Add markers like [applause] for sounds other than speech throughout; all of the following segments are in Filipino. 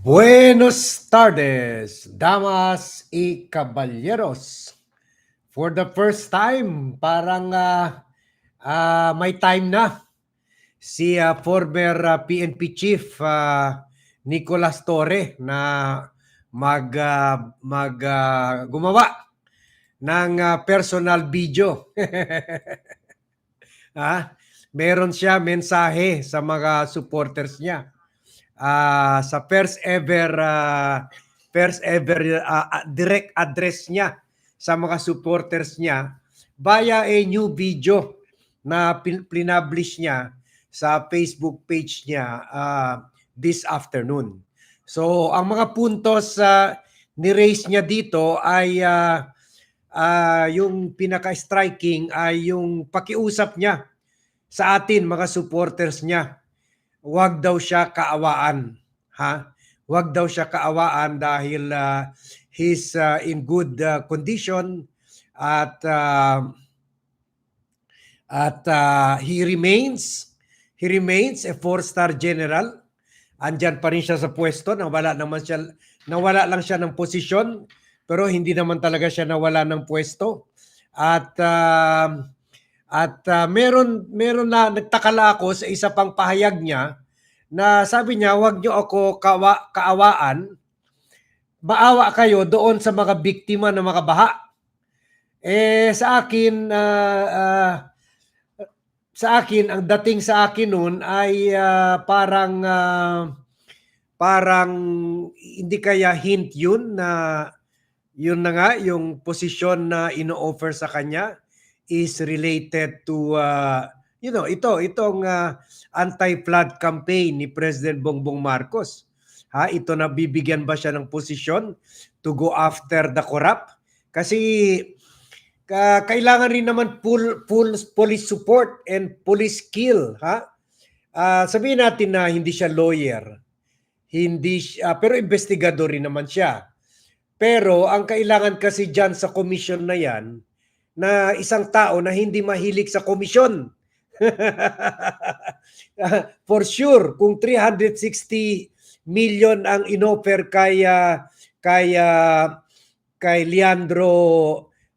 Buenos tardes, damas y caballeros. For the first time, parang ah, ah, may time na si ah, former ah, PNP chief ah, Nicolas Torre na mag ah, mag ah, gumawa ng ah, personal video. [laughs] ah, meron siya mensahe sa mga supporters niya ah, sa first ever ah, first ever ah, direct address niya sa mga supporters niya via a new video na pin- pinablish niya sa Facebook page niya ah, this afternoon. So ang mga puntos sa ni-raise niya dito ay ah, ah, yung pinaka-striking ay yung pakiusap niya sa atin mga supporters niya wag daw siya kaawaan ha? Wag daw siya kaawaan dahil ah, he's ah, in good ah, condition at ah, at ah, he remains he remains a four-star general. Andyan pa rin siya sa pwesto nawala naman siya nawala lang siya ng posisyon pero hindi naman talaga siya nawala ng pwesto. At ah, at ah, meron meron na nagtakala ako sa isa pang pahayag niya na sabi niya, "Wag niyo ako kawa, kaawaan. Maawa kayo doon sa mga biktima ng mga baha." Eh sa akin ah, ah, sa akin ang dating sa akin noon ay ah, parang ah, parang hindi kaya hint yun na yun na nga yung posisyon na ino-offer sa kanya is related to uh, you know ito itong uh, anti-flood campaign ni President Bongbong Marcos. Ha ito na bibigyan ba siya ng posisyon to go after the corrupt? Kasi ka- kailangan rin naman full full police support and police skill ha? Ah, sabihin natin na hindi siya lawyer. Hindi siya, pero investigador rin naman siya. Pero ang kailangan kasi dyan sa commission na yan na isang tao na hindi mahilig sa komisyon. [laughs] For sure, kung 360 million ang inoffer kay ah, kay ah, kay Leandro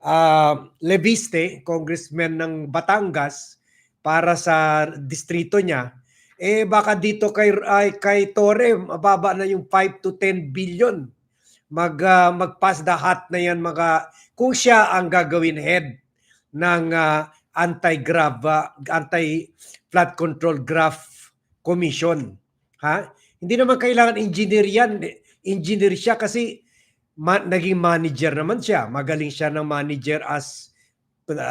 ah, Leviste, congressman ng Batangas para sa distrito niya, eh baka dito kay ay, kay Torre mababa na yung 5 to 10 billion mag ah, mag-pass the hat na yan mga kung siya ang gagawin head ng ah, anti-graph ah, anti-flood control graph commission ha? Hindi naman kailangan engineer yan. Engineer siya kasi ma- naging manager naman siya. Magaling siya ng manager as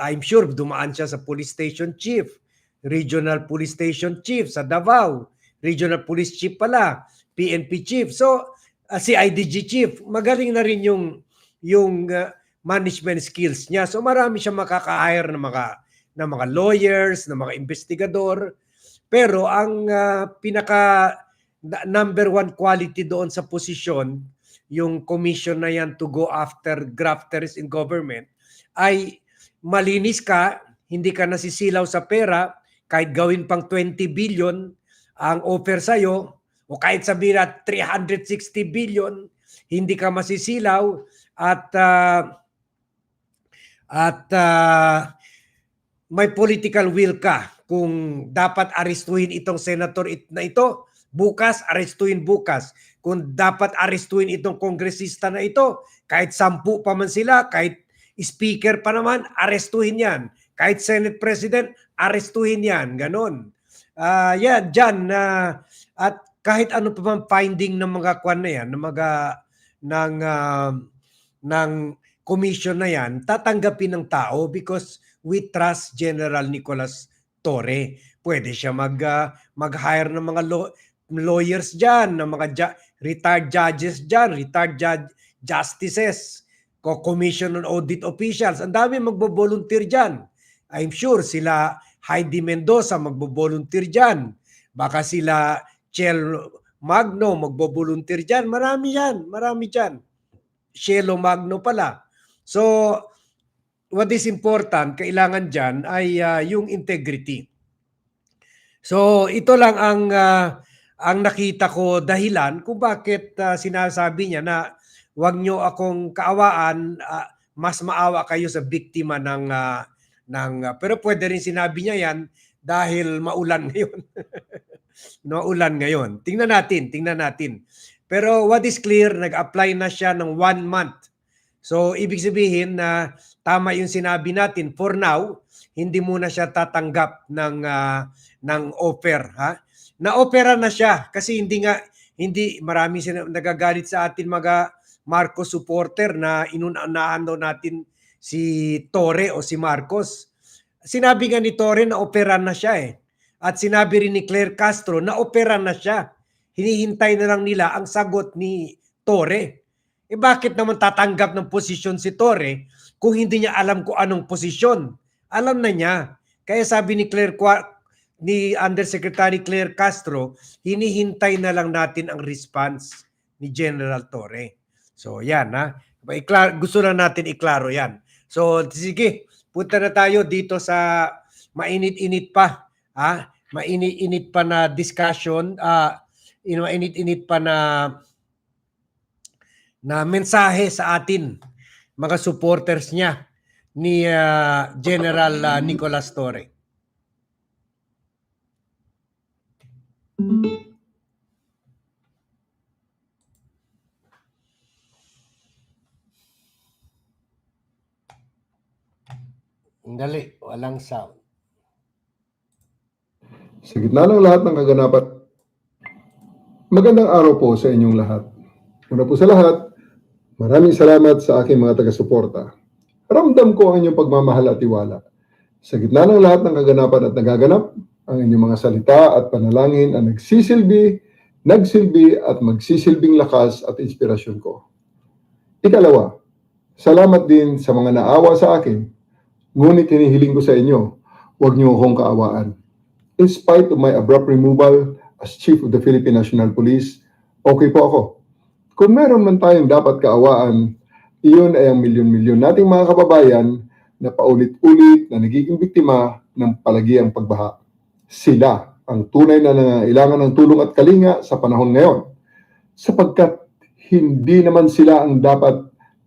I'm sure dumaan siya sa police station chief regional police station chief sa Davao regional police chief pala PNP chief. So uh, si IDG chief, magaling na rin yung yung uh, management skills niya. So marami siyang makaka-hire ng mga ng mga lawyers, ng mga investigador. Pero ang uh, pinaka na- number one quality doon sa posisyon, yung commission na yan to go after grafters in government, ay malinis ka, hindi ka nasisilaw sa pera, kahit gawin pang 20 billion ang offer sa'yo, o kahit sabihin na 360 billion, hindi ka masisilaw at ah, at ah, may political will ka kung dapat arestuhin itong senator it- na ito, bukas arestuhin bukas. Kung dapat arestuhin itong kongresista na ito, kahit sampu pa man sila, kahit speaker pa naman, arestuhin yan. Kahit Senate President, arestuhin yan. Ganon. Ah, yan, dyan. na at kahit ano pa man finding ng mga kwan na yan, ng mga ng ah, ng commission na yan, tatanggapin ng tao because we trust General Nicolas Torre. Pwede siya mag ah, mag-hire ng mga law- lawyers diyan, ng mga ju- retired judges diyan, retired judge justices, co- commission on audit officials. Ang dami magbo-volunteer diyan. I'm sure sila Heidi Mendoza magbo-volunteer diyan. Baka sila Chel Magno magbo-volunteer diyan. Marami yan, marami diyan. Shelo Magno pala. So, what is important, kailangan dyan ay ah, yung integrity. So, ito lang ang ah, ang nakita ko dahilan kung bakit ah, sinasabi niya na wag nyo akong kaawaan, ah, mas maawa kayo sa biktima ng ah, ng ah, pero pwede rin sinabi niya yan dahil maulan [laughs] ngayon. maulan ngayon. Tingnan natin, tingnan natin. Pero what is clear, nag-apply na siya ng one month. So, ibig sabihin na tama yung sinabi natin, for now, hindi muna siya tatanggap ng ah, ng offer, ha? Na-opera na siya kasi hindi nga hindi marami nagagalit sa atin mga Marcos supporter na inunahan daw natin si Torre o si Marcos. Sinabi nga ni Torre na opera na siya eh. At sinabi rin ni Claire Castro na opera na siya. Hinihintay na lang nila ang sagot ni Torre. Eh bakit naman tatanggap ng posisyon si Torre kung hindi niya alam kung anong posisyon? Alam na niya. Kaya sabi ni Claire ni Undersecretary Claire Castro, hinihintay na lang natin ang response ni General Torre. So yan ha. Gusto na natin iklaro yan. So sige, punta na tayo dito sa mainit-init pa. Ha? Mainit-init pa na discussion. know, mainit-init pa na na mensahe sa atin mga supporters niya ni ah, General ah, Nicolas Torre. Dali, walang sound. Sa gitna ng lahat ng kaganapan, magandang araw po sa inyong lahat. Una po sa lahat, maraming salamat sa aking mga taga-suporta. Ramdam ko ang inyong pagmamahal at tiwala. Sa gitna ng lahat ng kaganapan at nagaganap, ang inyong mga salita at panalangin ang nagsisilbi, nagsilbi at magsisilbing lakas at inspirasyon ko. Ikalawa, salamat din sa mga naawa sa akin, ngunit hinihiling ko sa inyo, huwag niyo akong kaawaan in spite of my abrupt removal as Chief of the Philippine National Police, okay po ako. Kung meron man tayong dapat kaawaan, iyon ay ang milyon-milyon nating mga kababayan na paulit-ulit na nagiging biktima ng palagiang pagbaha. Sila ang tunay na nangailangan ng tulong at kalinga sa panahon ngayon, sapagkat hindi naman sila ang dapat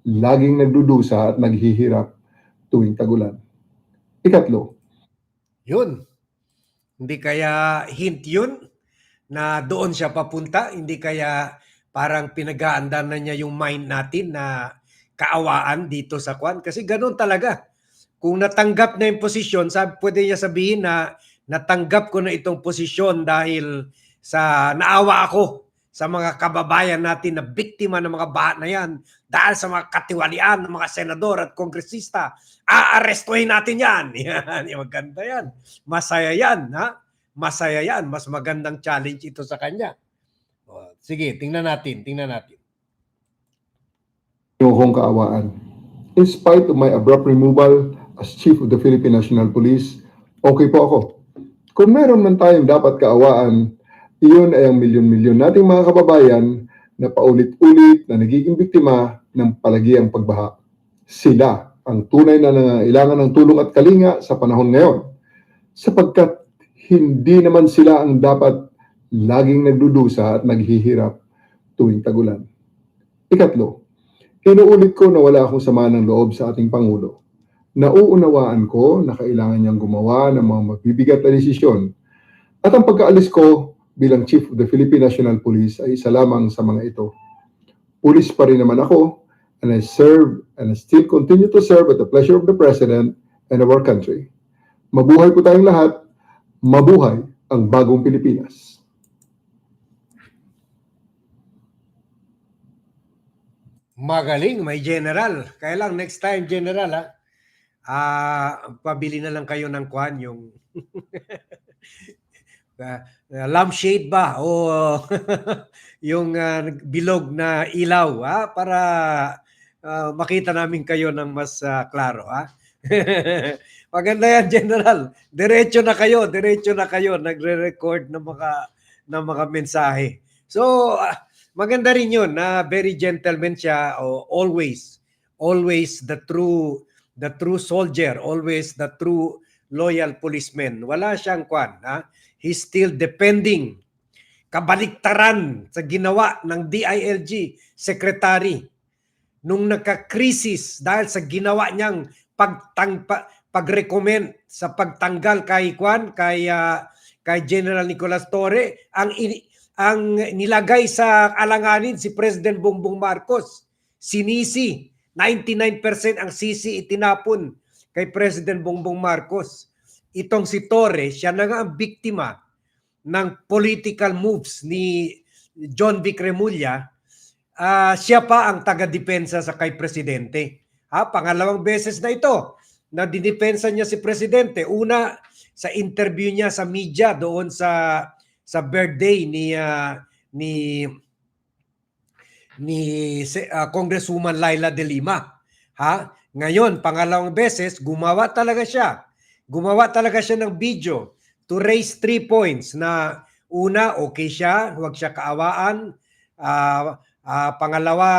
laging nagdudusa at naghihirap tuwing tagulan. Ikatlo, Yun. Hindi kaya hint yun na doon siya papunta? Hindi kaya parang pinagaandar na niya yung mind natin na kaawaan dito sa kwan? Kasi ganun talaga. Kung natanggap na yung posisyon, sabi, pwede niya sabihin na natanggap ko na itong posisyon dahil sa naawa ako sa mga kababayan natin na biktima ng mga baha na yan dahil sa mga katiwalian ng mga senador at kongresista aarestuhin natin yan. [laughs] Yan, maganda yan. Masaya yan, ha? Masaya yan. Mas magandang challenge ito sa kanya. Sige, tingnan natin, tingnan natin. akong kaawaan. In spite of my abrupt removal as Chief of the Philippine National Police, okay po ako. Kung meron man tayong dapat kaawaan, iyon ay ang milyon-milyon nating mga kababayan na paulit-ulit na nagiging biktima ng palagiang pagbaha. Sila ang tunay na nangailangan ng tulong at kalinga sa panahon ngayon, sapagkat hindi naman sila ang dapat laging nagdudusa at naghihirap tuwing tagulan. Ikatlo, Inuulit ko na wala akong sama ng loob sa ating Pangulo. Nauunawaan ko na kailangan niyang gumawa ng mga mabibigat na desisyon. At ang pagkaalis ko bilang Chief of the Philippine National Police ay isa lamang sa mga ito. Pulis pa rin naman ako and I serve and I still continue to serve at the pleasure of the President and of our country. Mabuhay po tayong lahat. Mabuhay ang bagong Pilipinas. Magaling, may general. Kaya lang, next time, general, ha? Ah, pabili na lang kayo ng kwan, yung uh, [laughs] lampshade ba o [laughs] yung ah, bilog na ilaw ha para ah, makita namin kayo ng mas ah, klaro ha. [laughs] Maganda yan general. Diretso na kayo, diretso na kayo nagre-record ng mga ng mga mensahe. So ah, maganda rin 'yun na very gentleman siya o always always the true the true soldier, always the true loyal policeman. Wala siyang kwan, ha? He's still depending. kabaliktaran sa ginawa ng DILG secretary nung nagka-crisis dahil sa ginawa niyang pagtang pa, pag-recommend sa pagtanggal kay Kwan kay ah, kay General Nicolas Torre ang ini- ang nilagay sa alanganin si President Bongbong Marcos sinisi 99% ang sisi itinapon kay President Bongbong Marcos itong si Torre siya na nga ang biktima ng political moves ni John Vic Remulla ah, siya pa ang taga-depensa sa kay presidente. Ha, pangalawang beses na ito na dinepensa niya si presidente. Una sa interview niya sa media doon sa sa birthday ni ah, ni ni ah, Congresswoman Laila De Lima. Ha? Ngayon, pangalawang beses, gumawa talaga siya. Gumawa talaga siya ng video to raise three points na una, okay siya, huwag siya kaawaan. Ah, ah, pangalawa,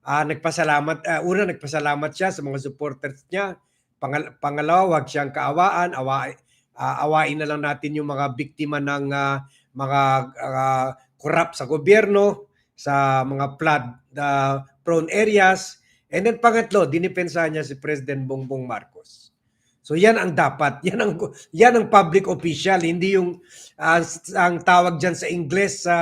ah, nagpasalamat, ah, una nagpasalamat siya sa mga supporters niya. Pangal- pangalawa, huwag siyang kaawaan, awa, ah, awain na lang natin yung mga biktima ng ah, mga ah, corrupt sa gobyerno, sa mga flood ah, prone areas. And then pangatlo, dinipensa niya si President Bongbong Marcos. So yan ang dapat, [laughs] yan ang yan ang public official, hindi yung ah, ang tawag diyan sa Ingles sa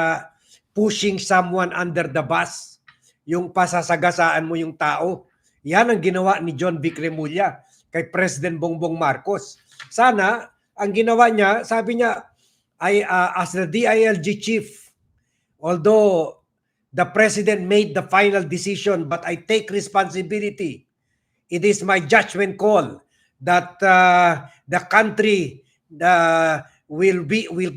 pushing someone under the bus, yung pasasagasaan mo yung tao. Yan ang ginawa ni John Vic Remulla kay President Bongbong Marcos. Sana ang ginawa niya, sabi niya ay ah, as the DILG chief, although the president made the final decision but I take responsibility. It is my judgment call that uh, the country uh, will be will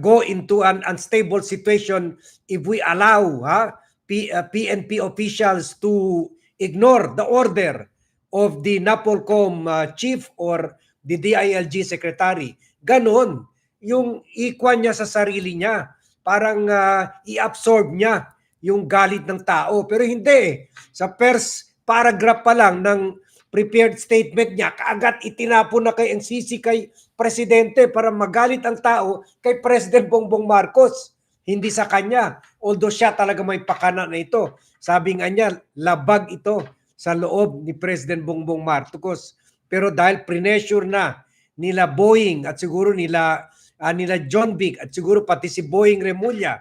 go into an unstable situation if we allow ha, P, uh, PNP officials to ignore the order of the NAPOLCOM uh, chief or the DILG secretary. Ganon, yung ikwan niya sa sarili niya. Parang uh, i-absorb niya yung galit ng tao. Pero hindi. Sa first paragraph pa lang ng prepared statement niya, kaagad itinapon na kay NCC kay Presidente para magalit ang tao kay President Bongbong Marcos. Hindi sa kanya. Although siya talaga may pakana na ito. Sabi nga niya, labag ito sa loob ni President Bongbong Marcos. Pero dahil pressure na nila Boeing at siguro nila ah, nila John Vic at siguro pati si Boeing Remulla,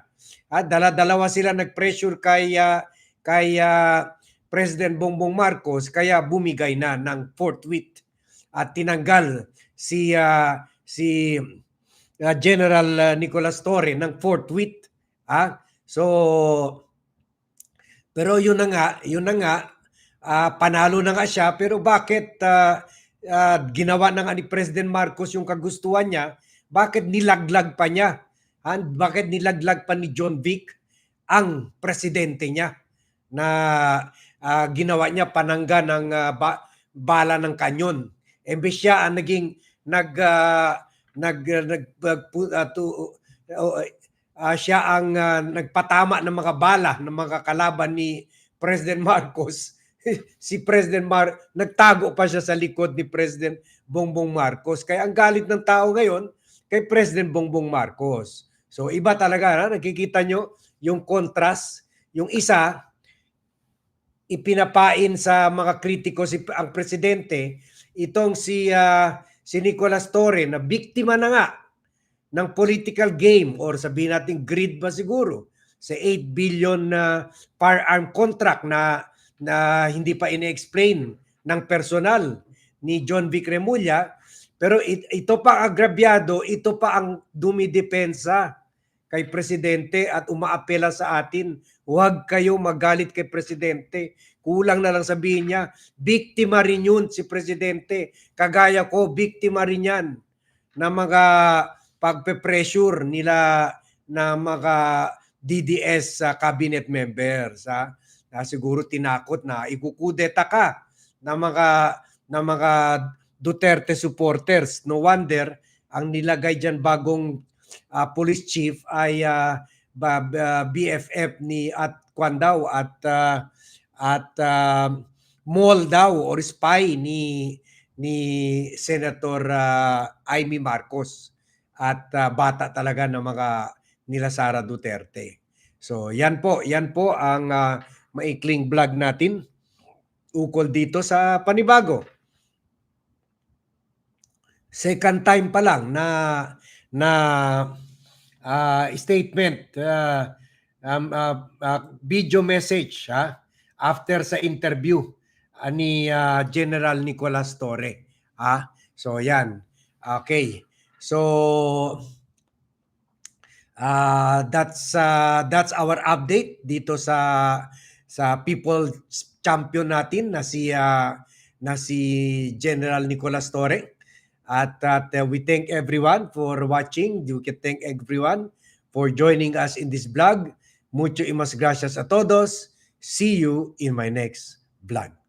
ah, dala-dalawa sila nag-pressure kay ah, kay ah, President Bongbong Marcos kaya bumigay na ng forthwith at tinanggal si ah, si ah, General Nicolas Torre ng forthwith. Ah, so pero yun na nga, yun na nga ah, panalo na nga siya pero bakit ah, ah, ginawa na nga ni President Marcos yung kagustuhan niya? Bakit nilaglag pa niya? Ah, bakit nilaglag pa ni John Vic ang presidente niya na ah, ginawa niya panangga ng ah, ba- bala ng kanyon. Embes siya ang naging nag ah, nag nag pu- ah, tu- oh, ah, siya ang ah, nagpatama ng mga bala ng mga kalaban ni President Marcos. [laughs] si President Mar nagtago pa siya sa likod ni President Bongbong Marcos. Kaya ang galit ng tao ngayon kay President Bongbong Marcos. So iba talaga, na, nakikita nyo yung contrast. Yung isa, ipinapain sa mga kritiko si ang presidente itong si ah, si Nicolas Torre na biktima na nga ng political game or sabihin natin greed ba siguro sa 8 billion na firearm contract na na hindi pa ine-explain ng personal ni John Vic Remulla pero it- ito pa ang agrabyado ito pa ang dumidepensa kay presidente at umaapela sa atin. Huwag kayo magalit kay presidente. Kulang na lang sabihin niya biktima rin yun si presidente. Kagaya ko biktima rin yan na mga pagpe-pressure nila na mga DDS sa cabinet members ha? Na siguro tinakot na ikukudeta ka na mga na mga Duterte supporters no wonder ang nilagay diyan bagong ah, police chief ay ah, ba- ba- BFF ni at Kwan daw at ah, at ah, mall daw or spy ni ni Senator ah, Amy Marcos at ah, bata talaga ng mga nila Sara Duterte. So yan po, yan po ang ah, maikling vlog natin ukol dito sa panibago. Second time pa lang na na ah, statement ah, um, ah, ah, video message ha after sa interview ah, ni ah, General Nicolas Torre. Ha? So yan. Okay. So ah that's ah, that's our update dito sa sa people champion natin na si ah, na si General Nicolas Torre. At, at uh, we thank everyone for watching. You can thank everyone for joining us in this vlog. Mucho y mas gracias a todos. See you in my next vlog.